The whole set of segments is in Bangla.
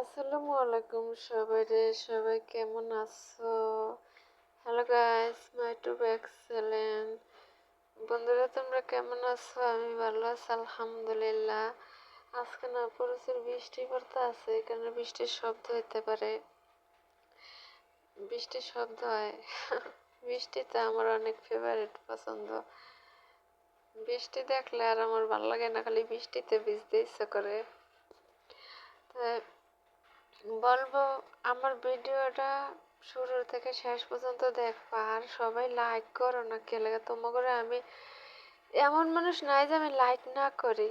আসসালামু আলাইকুম সবাই রে, সবাই কেমন আছো? Hello guys my to excellent বন্ধুরা, তোমরা কেমন আছো? আমি ভালো আছি, আলহামদুলিল্লাহ। আজকে না, প্রচুর বৃষ্টি পড়তে আছে এখানে বৃষ্টির শব্দ হইতে পারে। বৃষ্টির শব্দ হয়। বৃষ্টিতে আমার অনেক ফেভারিট পছন্দ। বৃষ্টি দেখলে আর আমার ভালো লাগে না, খালি বৃষ্টিতে ভিজতে ইচ্ছা করে। তাই বলব, আমার ভিডিওটা শুরু থেকে শেষ পর্যন্ত দেখবা আর সবাই লাইক করো না কে লাগে তোমাকে আমি এমন মানুষ নাই যে আমি লাইক না করি।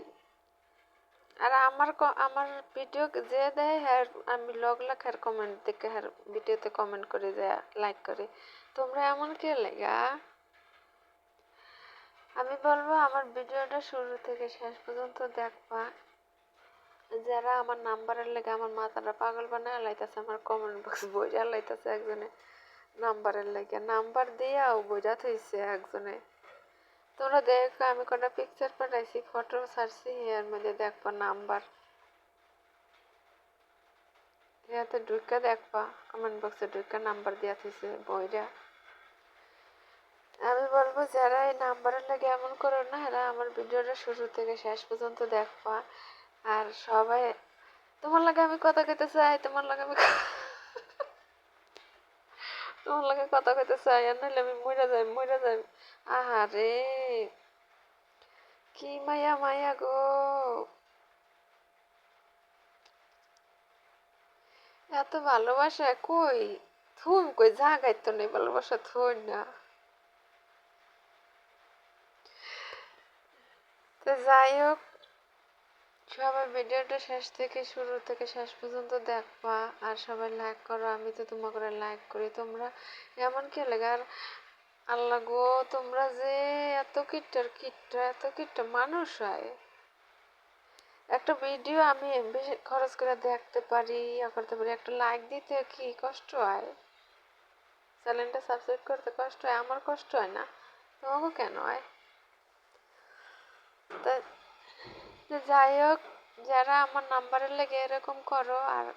আর আমার আমার ভিডিও যে দেয় হ্যার, আমি লগ লাখ হ্যার কমেন্ট দেখে হ্যার ভিডিওতে কমেন্ট করে যে লাইক করে। তোমরা এমন কে লেগা? আমি বলব, আমার ভিডিওটা শুরু থেকে শেষ পর্যন্ত দেখবা। যারা আমার নাম্বারের লেগে আমার মাথাটা পাগল বানায় লাইতেছে, আমার কমেন্ট বক্স বইরা লাইতেছে একজনে নাম্বারের লেগে। নাম্বার দিয়াও বইরা থইছে একজনে। তোমরা দেখো, আমি কটা পিকচার পাঠাইছি ফটো ছাড়ছি, এর মধ্যে দেখবা নাম্বার ইয়াতে ঢুকে দেখবা কমেন্ট বক্সে ঢুকে নাম্বার দিয়া থইছে বইরা। আমি বলব, যারা এই নাম্বারের লাগে এমন করো না, এরা আমার ভিডিওটা শুরু থেকে শেষ পর্যন্ত দেখবা। আর সবাই, তোমার লাগে আমি কথা কইতে চাই, তোমার লাগে আমি তোমার লাগে কথা কইতে চাই, আর নাহলে আমি মরে যাই মরে যাই আহারে, কি মায়া মায়া গো। এত ভালোবাসা কই? থুম কই জাগাই তো নেই, ভালোবাসা থই না। তো যাই হোক সবাই ভিডিওটা শেষ থেকে শুরু থেকে শেষ পর্যন্ত দেখবা আর সবাই লাইক করো, আমি তো তোমাকে লাইক করি তোমরা। এমন কে লাগে? আর আল্লাহ গো, তোমরা যে এত কিট্টার কিট্টা, এত কিট্টা মানুষ হয়। একটা ভিডিও আমি বেশি খরচ করে দেখতে পারি, ইয়া করতে পারি, একটা লাইক দিতে কি কষ্ট হয়? চ্যানেলটা সাবস্ক্রাইব করতে কষ্ট হয়, আমার কষ্ট হয় না? তোমাকে কেন হয়? তা যাই হোক যারা আমার নাম্বারের লেগে এরকম করো, আর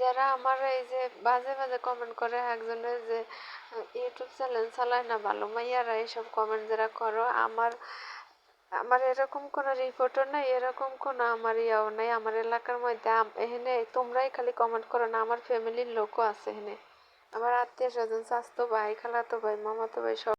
যারা আমার এই যে বাজে বাজে কমেন্ট করে একজনের যে ইউটিউব চ্যানেল চালায় না ভালো মাইয়ারা, এইসব কমেন্ট যারা করো, আমার আমার এরকম কোনো রিপোর্টও নাই, এরকম কোনো আমার ইয়াও নাই, আমার এলাকার মধ্যে এখানে তোমরাই খালি কমেন্ট করো না, আমার ফ্যামিলির লোকও আছে এখানে আমার আত্মীয় স্বজন স্বাস্থ্য ভাই খালাতো ভাই, মামাতো ভাই, সব